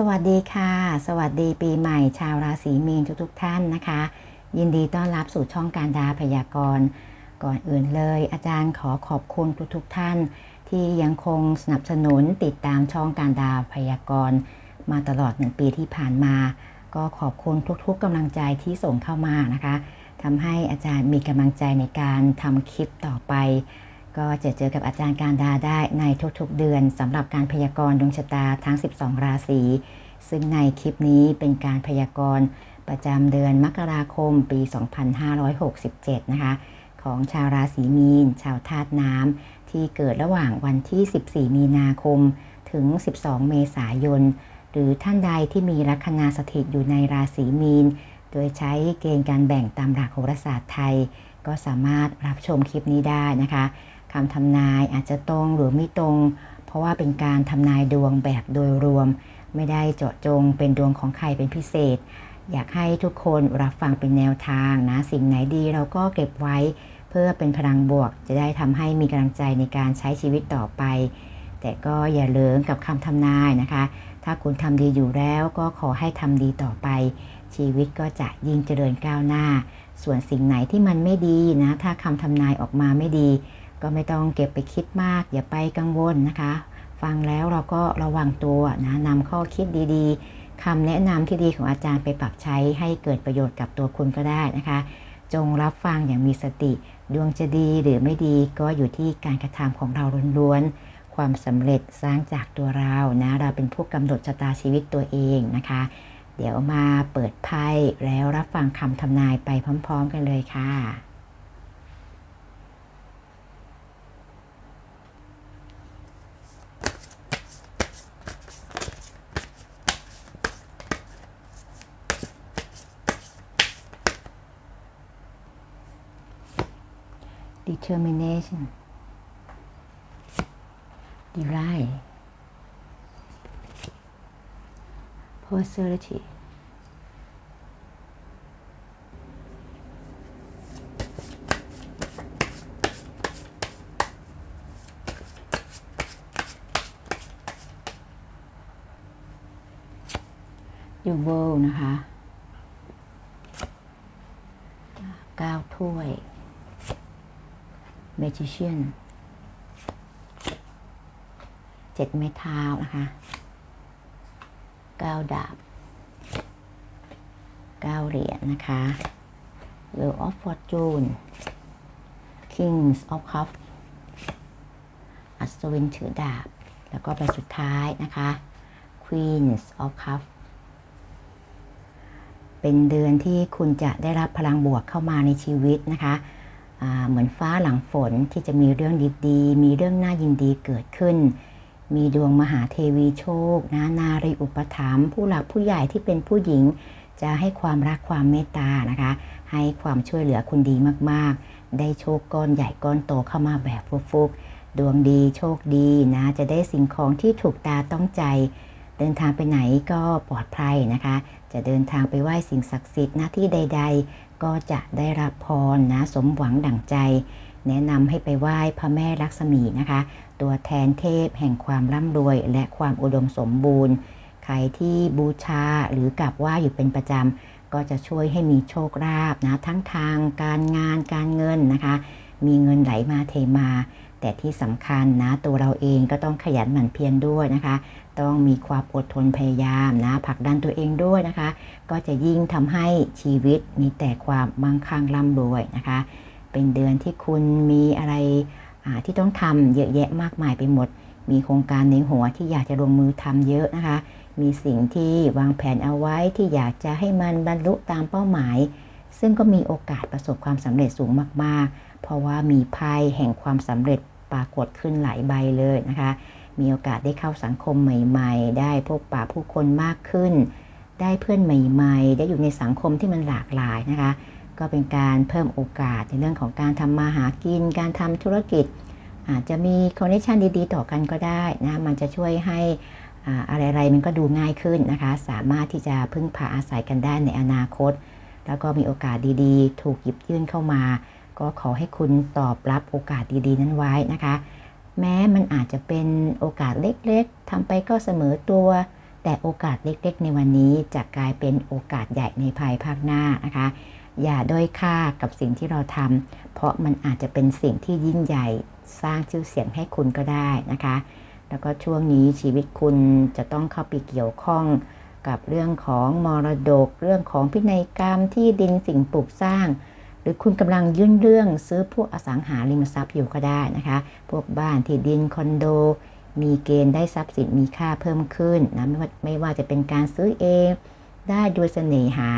สวัสดีค่ะ สวัสดีปีใหม่ชาวราศีมีนทุกๆท่านนะคะ ยินดีต้อนรับสู่ช่องการดาพยากรณ์ก่อนอื่นเลย อาจารย์ขอขอบคุณทุกๆท่าน ที่ยังคงสนับสนุนติดตามช่องการดาพยากรณ์มาตลอดหนึ่งปีที่ผ่านมา ก็ขอบคุณทุกๆกำลังใจที่ส่งเข้ามานะคะทำให้อาจารย์มีกำลังใจในการทำคลิปต่อไป ก็จะเจอกับอาจารย์การดาได้ในทุกๆเดือนสำหรับการพยากรณ์ดวงชะตาทั้ง 12 ราศี ซึ่งในคลิปนี้เป็นการพยากรณ์ประจำเดือนมกราคมปี 2567 นะคะ ของชาวราศีมีน ชาวธาตุน้ำที่เกิดระหว่างวันที่ 14 มีนาคม ถึง 12 เมษายน หรือท่านใดที่มีลัคนาสถิตอยู่ในราศีมีน โดยใช้เกณฑ์การแบ่งตามหลักโหราศาสตร์ไทย ก็สามารถรับชมคลิปนี้ได้นะคะ คำทำนายอาจจะตรงหรือไม่ตรง เพราะว่าเป็นการทำนายดวงแบบโดยรวม ไม่ได้เจาะจงเป็นดวงของใครเป็นพิเศษ อยากให้ทุกคนรับฟังเป็นแนวทางนะสิ่งไหนดีเราก็เก็บไว้เพื่อเป็นพลังบวกจะได้ทำให้มีกำลังใจในการใช้ชีวิตต่อไป แต่ก็อย่าเลิงกับคำทำนายนะคะ ถ้าคุณทำดีอยู่แล้วก็ขอให้ทำดีต่อไป ชีวิตก็จะยิ่งเจริญก้าวหน้าส่วนสิ่งไหนที่มันไม่ดีนะ ถ้าคำทำนายออกมาไม่ดี ก็ไม่ต้องเก็บไปคิดมาก อย่าไปกังวลนะคะ ฟังแล้วเราก็ระวังตัวนะนำข้อคิดดีๆคำแนะนำที่ดีของอาจารย์ไปปรับใช้ให้เกิดประโยชน์กับตัวคุณก็ได้นะคะ จงรับฟังอย่างมีสติ ดวงจะดีหรือไม่ดีก็อยู่ที่การกระทำของเราล้วนๆความสำเร็จสร้างจากตัวเรานะเราเป็นผู้กำหนดชะตาชีวิตตัวเองนะคะ เดี๋ยวมาเปิดไพ่แล้วรับฟังคำทำนายไปพร้อม ๆ กันเลยค่ะ determination delight possibility you world นะคะ เก้าถ้วย magician เจ็ดไม้เท้านะคะเก้าดาบเก้าเหรียญนะคะ Wheel of Fortune Kings of Cups อัศวินถือดาบ แล้วก็ใบสุดท้ายนะคะ Queens of Cups เป็นเดือนที่คุณจะได้รับพลังบวกเข้ามาในชีวิตนะคะ เหมือนฟ้าหลังฝนที่จะมีเรื่องดีๆ มีเรื่องน่ายินดีเกิดขึ้น มีดวงมหาเทวีโชคนะนารีอุปถัมภ์ผู้หลักผู้ใหญ่ที่เป็นผู้หญิง จะให้ความรักความเมตตานะคะ ให้ความช่วยเหลือคุณดีมากๆ ได้โชคก้อนใหญ่ก้อนโตเข้ามาแบบฟุกๆ ดวงดีโชคดีนะ จะได้สิ่งของที่ถูกตาต้องใจ เดินทางไปไหนก็ปลอดภัยนะคะ จะเดินทางไปไหว้สิ่งศักดิ์สิทธิ์หน้าที่ใด ๆ ก็จะได้รับพรนะสมหวังดั่งใจ แนะนำให้ไปไหว้พระแม่ลักษมีนะคะ ตัวแทนเทพแห่งความร่ำรวย และความอุดมสมบูรณ์ ใครที่บูชาหรือกราบไหว้อยู่เป็นประจำ ก็จะช่วยให้มีโชคลาภนะทั้งทางการงานการเงินนะคะ มีเงินไหลมาเทมา แต่ที่สำคัญนะตัวเราเองก็ต้องขยันหมั่นเพียรด้วยนะคะ ต้องมีความอดทนพยายามนะผลักดันตัวเองด้วยนะคะ ก็จะยิ่งทำให้ชีวิตมีแต่ความมั่งคั่งร่ำรวยนะคะ เป็นเดือนที่คุณมีอะไรที่ต้องทำเยอะแยะมากมายไปหมด มีโครงการในหัวที่อยากจะลงมือทำเยอะนะคะ มีสิ่งที่วางแผนเอาไว้ที่อยากจะให้มันบรรลุตามเป้าหมาย ซึ่งก็มีโอกาสประสบความสำเร็จสูงมากๆ เพราะว่ามีไพ่แห่งความสำเร็จปรากฏขึ้นหลายใบเลยนะคะ มีโอกาสได้เข้าสังคมใหม่ ๆ ได้พบปะผู้คนมากขึ้น ได้เพื่อนใหม่ ๆ ได้อยู่ในสังคมที่มันหลากหลายนะคะ ก็เป็นการเพิ่มโอกาสในเรื่องของการทำมาหากิน การทำธุรกิจ อาจจะมีคอนเนคชันดีๆ ต่อกันก็ได้นะ มันจะช่วยให้อะไรๆมันก็ดูง่ายขึ้นนะคะ สามารถที่จะพึ่งพาอาศัยกันได้ในอนาคต แล้วก็มีโอกาสดีๆ ถูกหยิบยื่นเข้ามา ก็ขอให้คุณตอบรับโอกาสดีๆ นั้นไว้นะคะ แม้มันอาจจะเป็นโอกาสเล็กๆทำไปก็เสมอตัว แต่โอกาสเล็กๆ ในวันนี้จะกลายเป็นโอกาสใหญ่ในภายภาคหน้านะคะ อย่าด้อยค่ากับสิ่งที่เราทำเพราะมันอาจจะเป็นสิ่งที่ยิ่งใหญ่สร้างชื่อเสียงให้คุณก็ได้นะคะ แล้วก็ช่วงนี้ชีวิตคุณจะต้องเข้าไปเกี่ยวข้องกับเรื่องของมรดก เรื่องของพินัยกรรมที่ดินสิ่งปลูกสร้าง รือคุณกำลังยื่นเรื่องซื้อพวกอสังหาริมทรัพย์อยู่ก็ได้นะคะ พวกบ้านที่ดินคอนโด มีเกณฑ์ได้ทรัพย์สินมีค่าเพิ่มขึ้นนะไม่ว่าไม่ว่าจะเป็นการซื้อเอง ได้โดยเสน่หา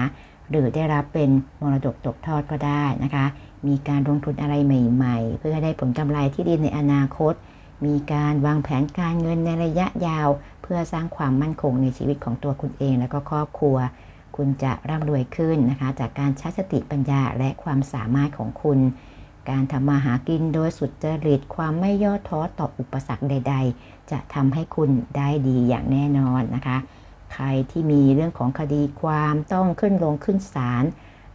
หรือได้รับเป็นมรดกตกทอดก็ได้นะคะ มีการลงทุนอะไรใหม่ๆ เพื่อให้ได้ผลกำไรที่ดีในอนาคต มีการวางแผนการเงินในระยะยาว เพื่อสร้างความมั่นคงในชีวิตของตัวคุณเองและก็ครอบครัว คุณจะร่ำรวยขึ้นนะคะ จากการใช้สติปัญญาและความสามารถของคุณ การทำมาหากินโดยสุดจริตความไม่ย่อท้อต่ออุปสรรคใด ๆ จะทำให้คุณได้ดีอย่างแน่นอนนะคะ ใครที่มีเรื่องของคดีความต้องขึ้นลงขึ้นศาล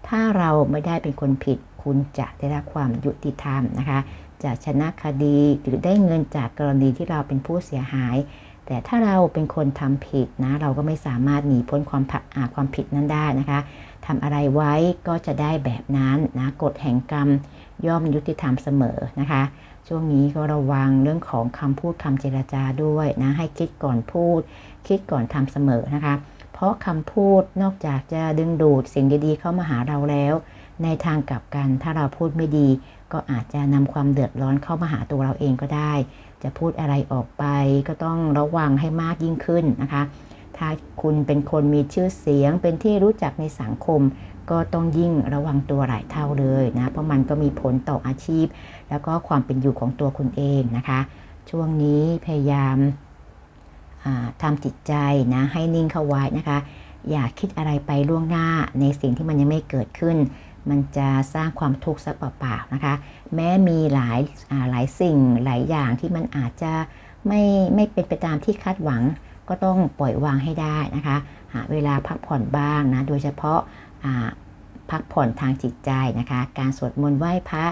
ถ้าเราไม่ได้เป็นคนผิด คุณจะได้รับความยุติธรรมนะคะ จะชนะคดีหรือได้เงินจากกรณีที่เราเป็นผู้เสียหาย แต่ถ้าเราเป็นคนทำผิดนะ เราก็ไม่สามารถหนีพ้นความผักอาความผิดนั้นได้นะคะทำอะไรไว้ก็จะได้แบบนั้นนะกฎแห่งกรรมย่อมยุติธรรมเสมอนะคะ ช่วงนี้ก็ระวังเรื่องของคำพูดคำเจรจาด้วยนะ ให้คิดก่อนพูด คิดก่อนทำเสมอนะคะ เพราะคำพูดนอกจากจะดึงดูดสิ่งดีๆเข้ามาหาเราแล้ว ในทางกลับกันถ้าเราพูดไม่ดี ก็อาจจะนำความเดือดร้อนเข้ามาหาตัวเราเองก็ได้ จะพูดอะไรออกไปก็ต้องระวังให้มากยิ่งขึ้นนะคะ ถ้าคุณเป็นคนมีชื่อเสียงเป็นที่รู้จักในสังคม ก็ต้องยิ่งระวังตัวหลายเท่าเลยนะ เพราะมันก็มีผลต่ออาชีพ แล้วก็ความเป็นอยู่ของตัวคุณเองนะคะ ช่วงนี้พยายามทำจิตใจนะ ให้นิ่งเข้าไว้นะคะ อย่าคิดอะไรไปล่วงหน้าในสิ่งที่มันยังไม่เกิดขึ้น มันจะสร้างความทุกข์ซะเปล่าๆนะคะ แม้มีหลายหลายสิ่งหลายอย่างที่มันอาจจะไม่ไม่เป็นไปตามที่คาดหวัง ก็ต้องปล่อยวางให้ได้นะคะหาเวลาพักผ่อนบ้างนะโดยเฉพาะพักผ่อนทางจิตใจนะคะ การสวดมนต์ไหว้พระ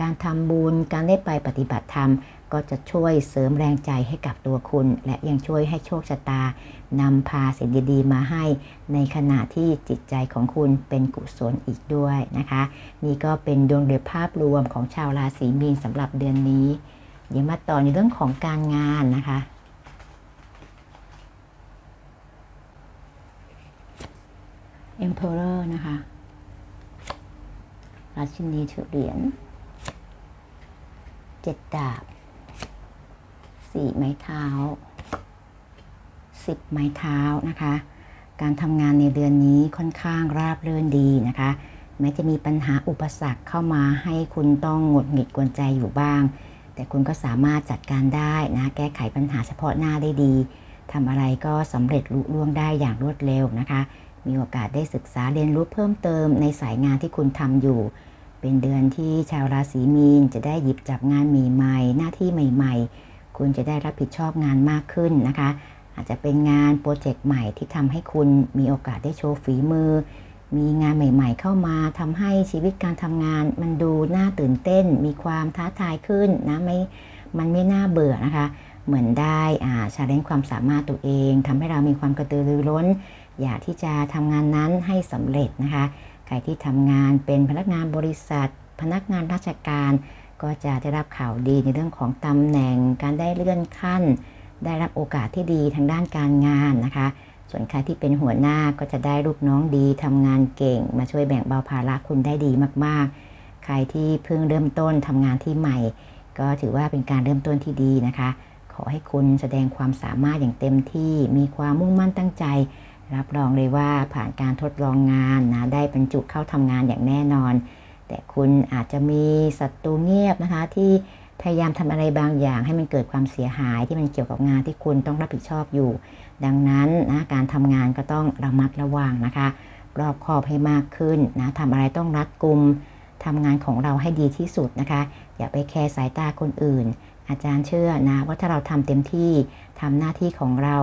การทำบุญ การได้ไปปฏิบัติธรรม ก็จะช่วยเสริมแรงใจให้กับตัวคุณ และยังช่วยให้โชคชะตานำพาสิ่งดีๆ มาให้ ในขณะที่จิตใจของคุณเป็นกุศลอีกด้วยนะคะ นี่ก็เป็นดวงเดือนภาพรวมของชาวราศีมีนสำหรับเดือนนี้ เดี๋ยวมาต่อในเรื่องของการงานนะคะ Emperor นะคะ ราชินีถือเหรียญเจ็ดดาบ สี่ไม้เท้าสิบไม้เท้านะคะ การทำงานในเดือนนี้ค่อนข้างราบรื่นดีนะคะแม้จะมีปัญหาอุปสรรคเข้ามาให้คุณต้องหงุดหงิดกวนใจอยู่บ้าง แต่คุณก็สามารถจัดการได้นะ แก้ไขปัญหาเฉพาะหน้าได้ดีทำอะไรก็สำเร็จลุล่วงได้อย่างรวดเร็วนะคะ มีโอกาสได้ศึกษาเรียนรู้เพิ่มเติมในสายงานที่คุณทำอยู่ เป็นเดือนที่ชาวราศีมีนจะได้หยิบจับงานใหม่ๆหน้าที่ใหม่ ๆ คุณจะได้รับผิดชอบงานมากขึ้นนะคะ อาจจะเป็นงานโปรเจกต์ใหม่ที่ทำให้คุณมีโอกาสได้โชว์ฝีมือ มีงานใหม่ ๆ เข้ามาทำให้ชีวิตการทำงาน มันดูน่าตื่นเต้น มีความท้าทายขึ้นนะไม่มันไม่น่าเบื่อนะคะ เหมือนได้อ่าชาเลนจ์ความสามารถตัวเองทำให้เรามีความกระตือรือร้น อยากที่จะทำงานนั้นให้สำเร็จนะคะใครที่ทำงานเป็นพนักงานบริษัท พนักงานราชการ ก็จะได้รับข่าวดีในเรื่องของตำแหน่ง การได้เลื่อนขั้น ได้รับโอกาสที่ดีทางด้านการงานนะคะ ส่วนใครที่เป็นหัวหน้าก็จะได้ลูกน้องดีทำงานเก่ง มาช่วยแบ่งเบาภาระคุณได้ดีมากๆ ใครที่เพิ่งเริ่มต้นทำงานที่ใหม่ ก็ถือว่าเป็นการเริ่มต้นที่ดีนะคะ ขอให้คุณแสดงความสามารถอย่างเต็มที่ มีความมุ่งมั่นตั้งใจ รับรองเลยว่าผ่านการทดลองงานนะได้บรรจุเข้าทำงานอย่างแน่นอน แต่คุณอาจจะมีศัตรูเงียบนะคะ ที่พยายามทำอะไรบางอย่าง ให้มันเกิดความเสียหายที่มันเกี่ยวกับงานที่คุณต้องรับผิดชอบอยู่ ดังนั้นนะการทำงานก็ต้องระมัดระวังนะคะ รอบคอบให้มากขึ้นนะทำอะไรต้องรัดกุมทำงานของเราให้ดีที่สุดนะคะ อย่าไปแคร์สายตาคนอื่น อาจารย์เชื่อนะว่าถ้าเราทำเต็มที่ทำหน้าที่ของเรา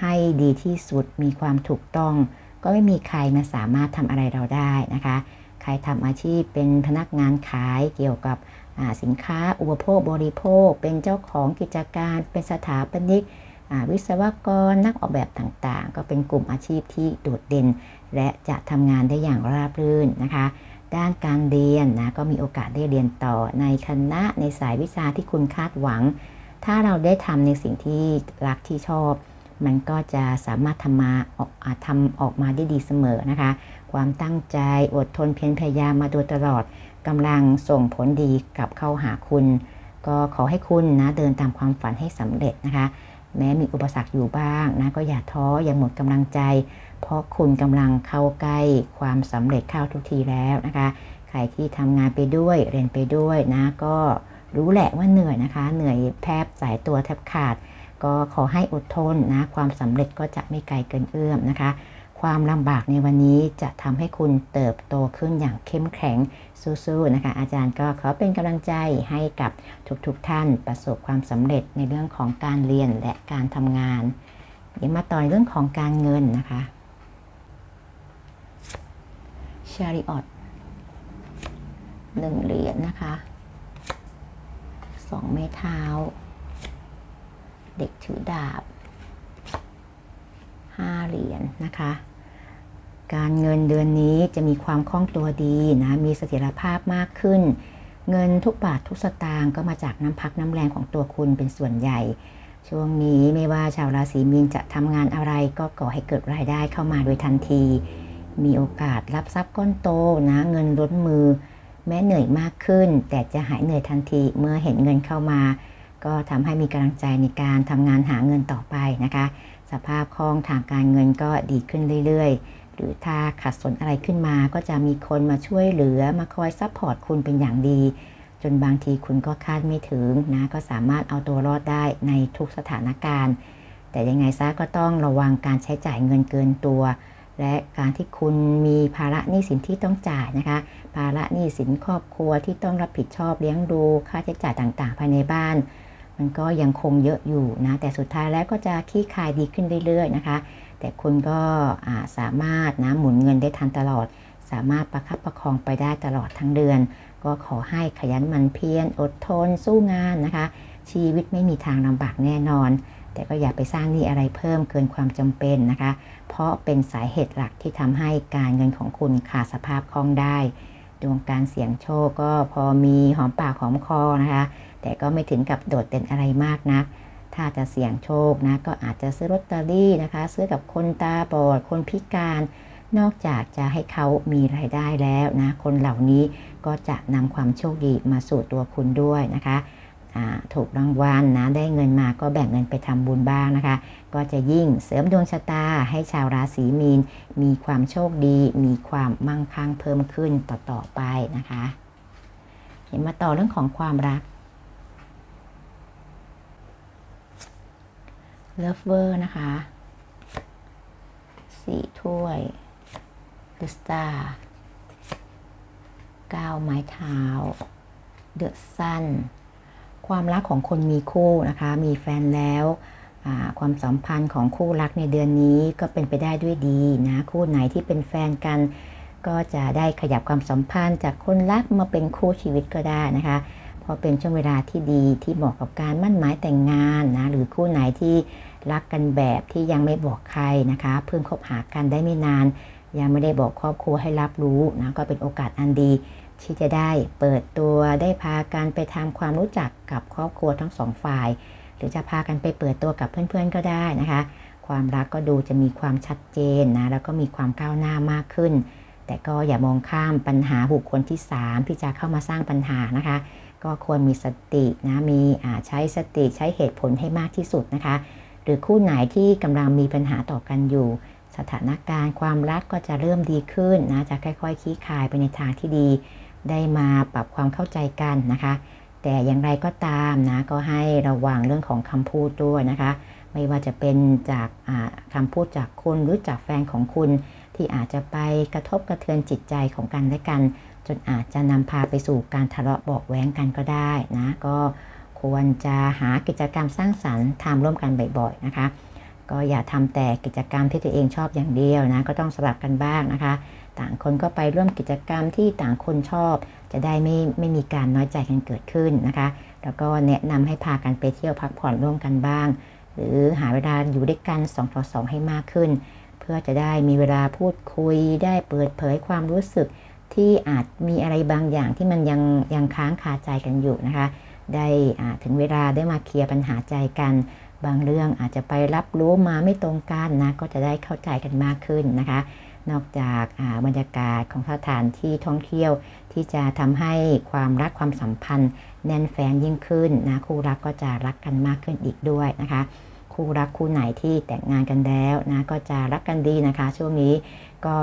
ให้ดีที่สุดมีความถูกต้อง ก็ไม่มีใครมาสามารถทำอะไรเราได้นะคะ ใครทำอาชีพเป็นพนักงานขายเกี่ยวกับสินค้าอุปโภคบริโภค เป็นเจ้าของกิจการ เป็นสถาปนิกวิศวกรนักออกแบบต่างๆ ก็เป็นกลุ่มอาชีพที่โดดเด่น และจะทำงานได้อย่างราบรื่นนะคะ ด้านการเรียนนะก็มีโอกาสได้เรียนต่อในคณะในสายวิชาที่คุณคาดหวัง ถ้าเราได้ทำในสิ่งที่รักที่ชอบ มันก็จะสามารถทำมาออกทำออกมาได้ดีเสมอนะคะ ความตั้งใจอดทนเพียรพยายามมาโดยตลอดกำลังส่งผลดีกลับเข้าหาคุณ ก็ขอให้คุณนะเดินตามความฝันให้สำเร็จนะคะ แม้มีอุปสรรคอยู่บ้างนะก็อย่าท้ออย่าหมดกำลังใจ เพราะคุณกำลังเข้าใกล้ความสำเร็จเข้าทุกทีแล้วนะคะใครที่ทำงานไปด้วยเรียนไปด้วยนะก็รู้แหละว่าเหนื่อยนะคะ เหนื่อยแทบสายตัวแทบขาด ก็ขอให้อดทนนะ ความสำเร็จก็จะไม่ไกลเกินเอื้อมนะคะ ความลำบากในวันนี้จะทำให้คุณเติบโตขึ้นอย่างเข้มแข็งสู้ๆนะคะ อาจารย์ก็ขอเป็นกำลังใจให้กับทุกๆทท่านประสบความสำเร็จในเรื่องของการเรียนและการทำงาน เดี๋ยวมาต่อในเรื่องของการเงินนะคะชาริออตหนึ่งเหรียญนะคะสองไม้เท้า เด็กถือดาบห้าเหรียญนะคะ การเงินเดือนนี้จะมีความคล่องตัวดีนะ มีเสถียรภาพมากขึ้น เงินทุกบาททุกสตางค์ก็มาจากน้ำพักน้ำแรงของตัวคุณเป็นส่วนใหญ่ ช่วงนี้ไม่ว่าชาวราศีมีนจะทำงานอะไรก็ก่อให้เกิดรายได้เข้ามาโดยทันที มีโอกาสรับทรัพย์ก้อนโตนะ เงินล้นมือ แม้เหนื่อยมากขึ้น แต่จะหายเหนื่อยทันทีเมื่อเห็นเงินเข้ามา ก็ทำให้มีกำลังใจในการทำงานหาเงินต่อไปนะคะ สภาพคล่องทางการเงินก็ดีขึ้นเรื่อยๆ หรือถ้าขัดสนอะไรขึ้นมาก็จะมีคนมาช่วยเหลือมาคอยซัพพอร์ตคุณเป็นอย่างดี จนบางทีคุณก็คาดไม่ถึงนะก็สามารถเอาตัวรอดได้ในทุกสถานการณ์ แต่ยังไงซะก็ต้องระวังการใช้จ่ายเงินเกินตัว และการที่คุณมีภาระหนี้สินที่ต้องจ่ายนะคะ ภาระหนี้สินครอบครัวที่ต้องรับผิดชอบเลี้ยงดูค่าใช้จ่ายต่างๆ ภายในบ้านมันก็ยังคงเยอะอยู่นะ แต่สุดท้ายแล้วก็จะคลี่คลายดีขึ้นเรื่อยๆนะคะ แต่คุณก็สามารถนะหมุนเงินได้ทันตลอด สามารถประคับประคองไปได้ตลอดทั้งเดือน ก็ขอให้ขยันมันเพียรอดทนสู้งานนะคะ ชีวิตไม่มีทางลำบากแน่นอน แต่ก็อย่าไปสร้างหนี้อะไรเพิ่มเกินความจำเป็นนะคะ เพราะเป็นสาเหตุหลักที่ทำให้การเงินของคุณขาดสภาพคล่องได้ดวงการเสี่ยงโชคก็พอมีหอมปากหอมคอนะคะ แต่ก็ไม่ถึงกับโดดเด่นอะไรมากนัก ถ้าจะเสี่ยงโชคนะก็อาจจะซื้อลอตเตอรี่นะคะ ซื้อกับคนตาบอดคนพิการ นอกจากจะให้เขามีรายได้แล้วนะคนเหล่านี้ก็จะนำความโชคดีมาสู่ตัวคุณด้วยนะคะถูกรางวัลนะได้เงินมาก็แบ่งเงินไปทำบุญบ้างนะคะ ก็จะยิ่งเสริมดวงชะตาให้ชาวราศีมีน มีความโชคดี มีความมั่งคั่งเพิ่มขึ้นต่อๆไปนะคะ เห็นมาต่อเรื่องของความรัก เลิฟเวอร์นะคะสี่ถ้วยเดอะสตาร์เก้าไม้เท้าเดอะซันความรักของคนมีคู่นะคะ มีแฟนแล้วความสัมพันธ์ของคู่รักในเดือนนี้ก็เป็นไปได้ด้วยดีนะคู่ไหนที่เป็นแฟนกัน ก็จะได้ขยับความสัมพันธ์จากคนรักมาเป็นคู่ชีวิตก็ได้นะคะ พราะเป็นช่วงเวลาที่ดีที่เหมาะกับการมั่นหมายแต่งงานนะหรือคู่ไหนที่รักกันแบบที่ยังไม่บอกใครนะคะ เพิ่งคบหากันได้ไม่นาน ยังไม่ได้บอกครอบครัวให้รับรู้นะก็เป็นโอกาสอันดี ที่จะได้เปิดตัวได้พากันไปทำความรู้จักกับครอบครัวทั้งสองฝ่าย หรือจะพากันไปเปิดตัวกับเพื่อนๆก็ได้นะคะ ความรักก็ดูจะมีความชัดเจนนะแล้วก็มีความก้าวหน้ามากขึ้น แต่ก็อย่ามองข้ามปัญหาบุคคลที่ 3 ที่จะเข้ามาสร้างปัญหานะคะ ก็ควรมีสตินะมีใช้สติใช้เหตุผลให้มากที่สุดนะคะ หรือคู่ไหนที่กำลังมีปัญหาต่อกันอยู่ สถานการณ์ความรักก็จะเริ่มดีขึ้นนะจะค่อยๆคลี่คลายไปในทางที่ดี ได้มาปรับความเข้าใจกันนะคะ แต่อย่างไรก็ตามนะก็ให้ระวังเรื่องของคำพูดด้วยนะคะ ไม่ว่าจะเป็นจากคำพูดจากคุณหรือจากแฟนของคุณที่อาจจะไปกระทบกระเทือนจิตใจของกันและกัน จนอาจจะนำพาไปสู่การทะเลาะเบาแว้งกันก็ได้นะก็ควรจะหากิจกรรมสร้างสรรค์ทำร่วมกันบ่อยๆนะคะ ก็อย่าทำแต่กิจกรรมที่ตัวเองชอบอย่างเดียวนะก็ต้องสลับกันบ้างนะคะ ต่างคนก็ไปร่วมกิจกรรมที่ต่างคนชอบ จะได้ไม่ไม่มีการน้อยใจกันเกิดขึ้นนะคะ แล้วก็แนะนำให้พากันไปเที่ยวพักผ่อนร่วมกันบ้าง หรือหาเวลาอยู่ด้วยกัน2ต่อ2ให้มากขึ้น เพื่อจะได้มีเวลาพูดคุยได้เปิดเผยความรู้สึก ที่อาจมีอะไรบางอย่างที่มันยังยังค้างคาใจกันอยู่นะคะ ได้ถึงเวลาได้มาเคลียร์ปัญหาใจกัน บางเรื่องอาจจะไปรับรู้มาไม่ตรงกันนะ ก็จะได้เข้าใจกันมากขึ้นนะคะ นอกจากบรรยากาศของสถานที่ท่องเที่ยวที่จะทำให้ความรักความสัมพันธ์ แน่นแฟนยิ่งขึ้นนะคู่รักก็จะรักกันมากขึ้นอีกด้วยนะคะคู่รักคู่ไหนที่แต่งงานกันแล้วนะก็จะรักกันดีนะคะ ช่วงนี้ ก็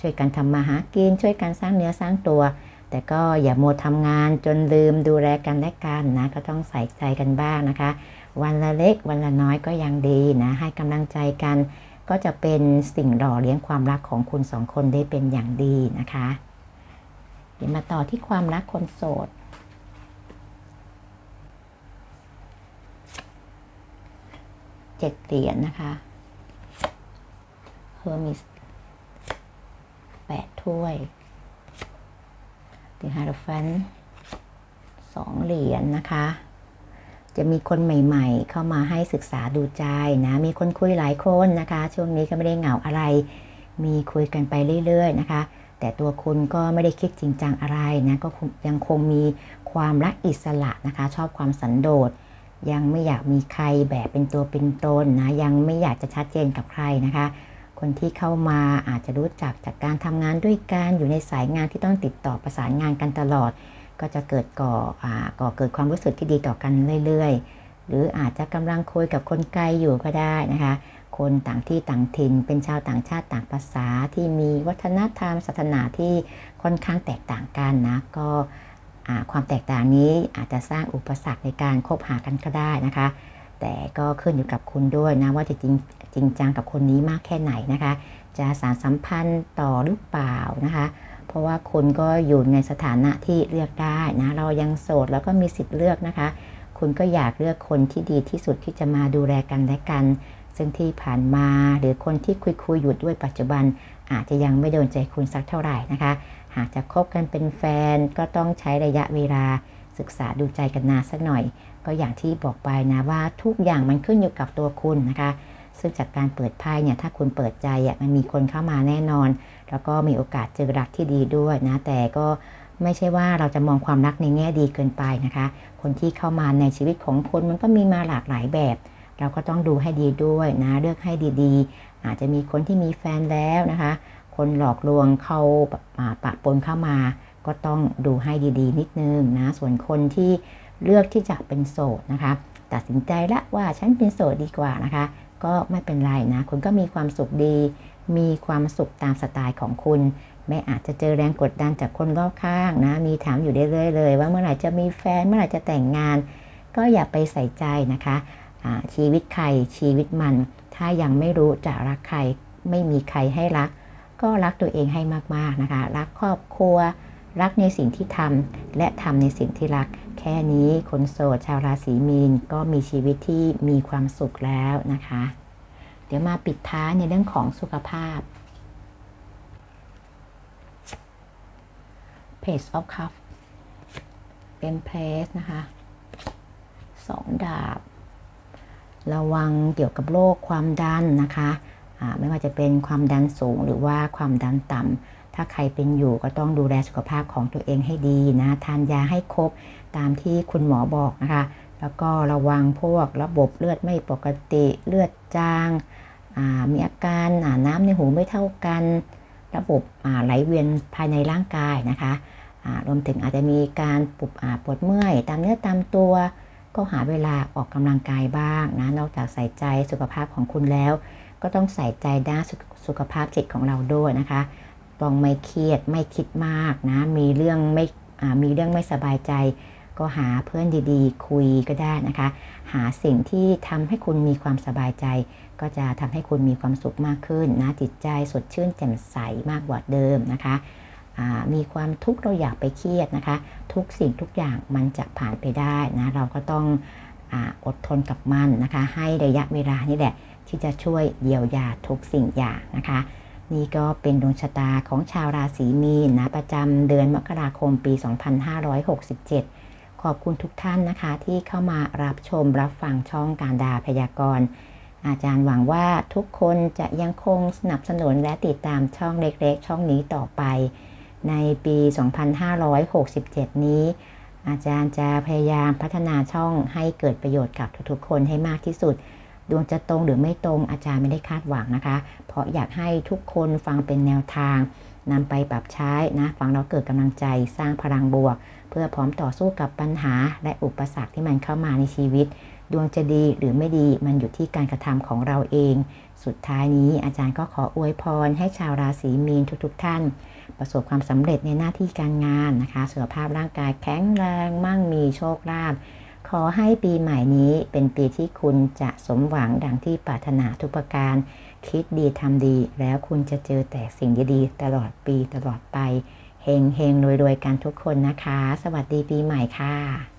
ช่วยกันทำมาหากินช่วยกันสร้างเนื้อสร้างตัว แต่ก็อย่าโมทำงานจนลืมดูแลกันและกันนะก็ต้องใส่ใจกันบ้างนะคะ วันละเล็กวันละน้อยก็ยังดีนะให้กำลังใจกัน ก็จะเป็นสิ่งหล่อเลี้ยงความรักของคุณสองคนได้เป็นอย่างดีนะคะเดี๋ยวมาต่อที่ความรักคนโสดเจ็ดเหรียญนะคะเฮ Hermes 8 ถ้วย The Hierophant สองเหรียญนนะคะ จะมีคนใหม่ๆ เข้ามาให้ศึกษาดูใจนะ มีคนคุยหลายคนนะคะ ช่วงนี้ก็ไม่ได้เหงาอะไร มีคุยกันไปเรื่อยๆ นะคะ แต่ตัวคุณก็ไม่ได้คิดจริงจังอะไรนะ ก็ยังคงมีความรักอิสระนะคะ ชอบความสันโดษ ยังไม่อยากมีใครแบบเป็นตัวเป็นตนนะ ยังไม่อยากจะชัดเจนกับใครนะคะ คนที่เข้ามาอาจจะรู้จักจากการทำงานด้วยกันอยู่ในสายงานที่ต้องติดต่อประสานงานกันตลอด ก็จะเกิดก่ออก่อเกิดความรู้สึกที่ดีต่อกันเรื่อยๆ หรืออาจจะกำลังคุยกับคนไกลอยู่ก็ได้นะคะ คนต่างที่ต่างถิ่น เป็นชาวต่างชาติต่างภาษาที่มีวัฒนธรรมศาสนาที่ค่อนข้างแตกต่างกันนะก็ความแตกต่างนี้อาจจะสร้างอุปสรรคในการคบหากันก็ได้นะคะ แต่ก็ขึ้นอยู่กับคุณด้วยนะว่าจะจริง จริงจังกับคนนี้มากแค่ไหนนะคะ จะสารสัมพันธ์ต่อหรือเปล่านะคะ เพราะว่าคุณก็อยู่ในสถานะที่เลือกได้นะเรายังโสดแล้วก็มีสิทธิ์เลือกนะคะ คุณก็อยากเลือกคนที่ดีที่สุดที่จะมาดูแลกันและกัน ซึ่งที่ผ่านมาหรือคนที่คุยคุยอยู่ด้วยปัจจุบัน อาจจะยังไม่โดนใจคุณสักเท่าไหร่นะคะ หากจะคบกันเป็นแฟนก็ต้องใช้ระยะเวลาศึกษาดูใจกันนานสักหน่อย ก็อย่างที่บอกไปนะว่าทุกอย่างมันขึ้นอยู่กับตัวคุณนะคะ ซึ่งจากการเปิดไพ่เนี่ยถ้าคุณเปิดใจอะมันมีคนเข้ามาแน่นอน แล้วก็มีโอกาสเจอรักที่ดีด้วยนะ แต่ก็ไม่ใช่ว่าเราจะมองความรักในแง่ดีเกินไปนะคะ คนที่เข้ามาในชีวิตของคุณมันก็มีมาหลากหลายแบบ เราก็ต้องดูให้ดีด้วยนะเลือกให้ดีๆ อาจจะมีคนที่มีแฟนแล้วนะคะ คนหลอกลวงเข้าปะปนเข้ามา ก็ต้องดูให้ดีๆ นิดนึงนะ ส่วนคนที่เลือกที่จะเป็นโสดนะคะ ตัดสินใจละว่าฉันเป็นโสดดีกว่านะคะ ก็ไม่เป็นไรนะ คุณก็มีความสุขดี มีความสุขตามสไตล์ของคุณ ไม่อาจจะเจอแรงกดดันจากคนรอบข้างนะ มีถามอยู่เรื่อยๆเลย ว่าเมื่อไหร่จะมีแฟน เมื่อไหร่จะแต่งงาน ก็อย่าไปใส่ใจนะคะชีวิตใครชีวิตมัน ถ้ายังไม่รู้จะรักใคร ไม่มีใครให้รัก ก็รักตัวเองให้มากๆนะคะ รักครอบครัว รักในสิ่งที่ทำและทำในสิ่งที่รัก แค่นี้คนโสดชาวราศีมีนก็มีชีวิตที่มีความสุขแล้วนะคะ เดี๋ยวมาปิดท้ายในเรื่องของสุขภาพ Page of Cup เป็น Place นะคะสองดาบ ระวังเกี่ยวกับโรคความดันนะคะไม่ว่าจะเป็นความดันสูงหรือว่าความดันต่ำ ถ้าใครเป็นอยู่ก็ต้องดูแลสุขภาพของตัวเองให้ดีนะ ทานยาให้ครบตามที่คุณหมอบอกนะคะ แล้วก็ระวังพวกระบบเลือดไม่ปกติเลือดจางมีอาการน้ำในหูไม่เท่ากัน ระบบไหลเวียนภายในร่างกายนะคะรวมถึงอาจจะมีการปุบปวดเมื่อย ตามเนื้อตามตัว ก็หาเวลาออกกำลังกายบ้างนะนอกจากใส่ใจสุขภาพของคุณแล้ว ก็ต้องใส่ใจด้านสุขภาพจิตของเราด้วยนะคะ องไม่เครียดไม่คิดมากนะ มีเรื่องไม่มีเรื่องไม่สบายใจ ก็หาเพื่อนดีๆ คุยก็ได้นะคะ หาสิ่งที่ทำให้คุณมีความสบายใจ ก็จะทำให้คุณมีความสุขมากขึ้นนะจิตใจสดชื่นแจ่มใสมากกว่าเดิมนะคะมีความทุกข์เราอยากไปเครียดนะคะ ทุกสิ่งทุกอย่างมันจะผ่านไปได้นะเราก็ต้องออดทนกับมันนะคะ ให้ระยะเวลานี่แหละ ที่จะช่วยเยียวยาทุกสิ่งอย่างนะคะ นี่ก็เป็นดวงชะตาของชาวราศีมีนนะประจำเดือนมกราคมปี 2567 ขอบคุณทุกท่านนะคะ ที่เข้ามารับชมรับฟังช่องการดาพยากรณ์อาจารย์หวังว่าทุกคนจะยังคงสนับสนุนและติดตามช่องเล็กๆ ช่องนี้ต่อไป ในปี 2567 นี้ อาจารย์จะพยายามพัฒนาช่องให้เกิดประโยชน์กับทุกๆ คนให้มากที่สุด ดวงจะตรงหรือไม่ตรงอาจารย์ไม่ได้คาดหวังนะคะ เพราะอยากให้ทุกคนฟังเป็นแนวทางนำไปปรับใช้นะฟังแล้วเกิดกำลังใจสร้างพลังบวก เพื่อพร้อมต่อสู้กับปัญหาและอุปสรรคที่มันเข้ามาในชีวิต ดวงจะดีหรือไม่ดีมันอยู่ที่การกระทำของเราเอง สุดท้ายนี้อาจารย์ก็ขออวยพร ให้ชาวราศีมีนทุกๆท่าน ประสบความสำเร็จในหน้าที่การงานนะคะสุขภาพร่างกายแข็งแรงมั่งมีโชคลาภ อให้ปีใหม่นี้เป็นปีที่คุณจะสมหวังดังที่ปรารถนาทุกประการ คิดดีทำดี แล้วคุณจะเจอแต่สิ่งดีๆตลอดปีตลอดไปเฮงเฮงรวยๆ กันทุกคนนะคะ สวัสดีปีใหม่ค่ะ